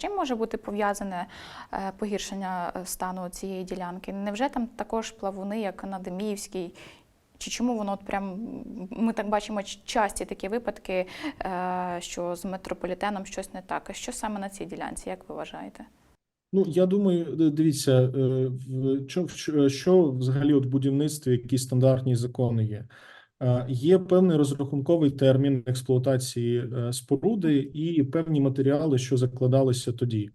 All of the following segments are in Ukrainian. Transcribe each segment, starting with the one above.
Чим може бути пов'язане е, погіршення е, стану цієї ділянки? Невже там також плавуни, як на Деміївській? Чи чому воно от прям ми так бачимо часті такі випадки, е, що з метрополітеном щось не так? А що саме на цій ділянці, як ви вважаєте? Ну, я думаю, дивіться, що- що взагалі от будівництві які стандартні закони є. Е, Є певний розрахунковий термін експлуатації е, споруди і певні матеріали, що закладалися тоді.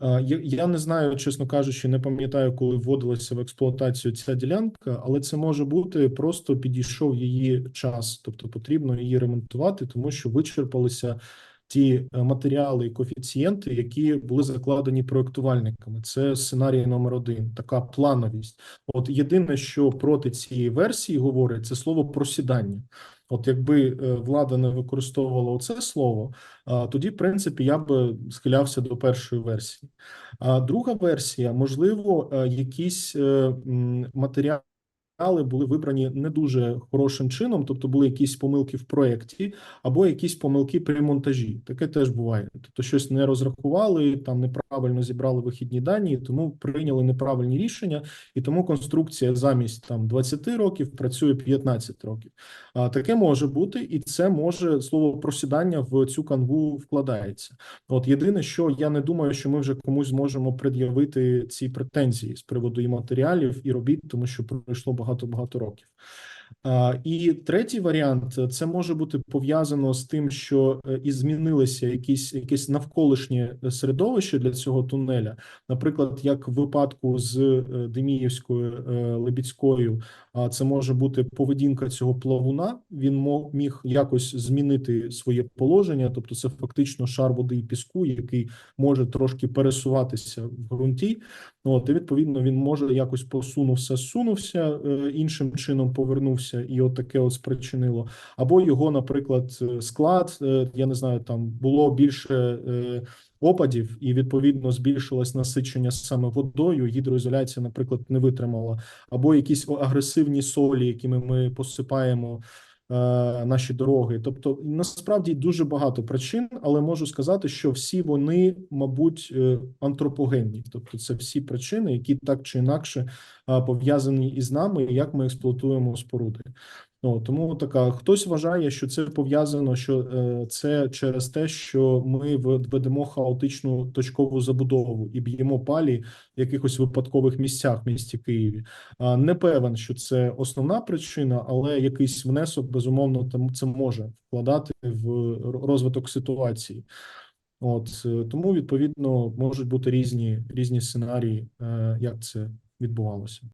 Е, Я я не знаю, чесно кажучи, не пам'ятаю, коли вводилася в експлуатацію ця ділянка, але це може бути просто підійшов її час, тобто потрібно її ремонтувати, тому що вичерпалися ті е, матеріали і коефіцієнти, які були закладені проектувальниками. Це сценарій номер один, така плановість. От єдине, що проти цієї версії говорить, це слово просідання. От якби е, влада не використовувала оце слово, тоді, в принципі, я б схилявся до першої версії. А друга версія, можливо, е, якісь матеріали. Були вибрані не дуже хорошим чином, тобто були якісь помилки в проєкті або якісь помилки при монтажі. Таке теж буває. Тобто, щось не розрахували, там неправильно зібрали вихідні дані, тому прийняли неправильні рішення, і тому конструкція замість там 20 років працює 15 років. А таке може бути, і це може слово просідання в цю канву вкладається. От єдине, що я не думаю, що ми вже комусь зможемо пред'явити ці претензії з приводу і матеріалів, і робіт, тому що пройшло багато багато років. І третій варіант це може бути пов'язано з тим, що е, і змінилося якісь якесь навколишнє середовище для цього тунеля. Наприклад, як в випадку з е, Деміївською е, Лебідською, це може бути поведінка цього плавуна. Він міг якось змінити своє положення, тобто це фактично шар води і піску, який може трошки пересуватися в ґрунті. От і відповідно він може якось посунувся, сунувся е, іншим чином повернувся, і от таке от спричинило. Або його, наприклад, е, склад, е, я не знаю, там було більше е, опадів, і відповідно збільшилось насичення саме водою. Гідроізоляція, наприклад, не витримала, або якісь агресивні солі, якими ми посипаємо. Е, Наші дороги, тобто насправді дуже багато причин, але можу сказати, що всі вони, мабуть, е, антропогенні, тобто це всі причини, які так чи інакше пов'язані із нами, як ми експлуатуємо споруди. Ну, тому така хтось вважає, що це пов'язано, що е, це через те, що ми вед- ведемо хаотичну точкову забудову і б'ємо палі в якихось випадкових місцях в місті Києві. А, не певен, що це основна причина, але якийсь внесок безумовно там це може вкладати в розвиток ситуації. От е, тому відповідно можуть бути різні різні сценарії, е, як це відбувалося.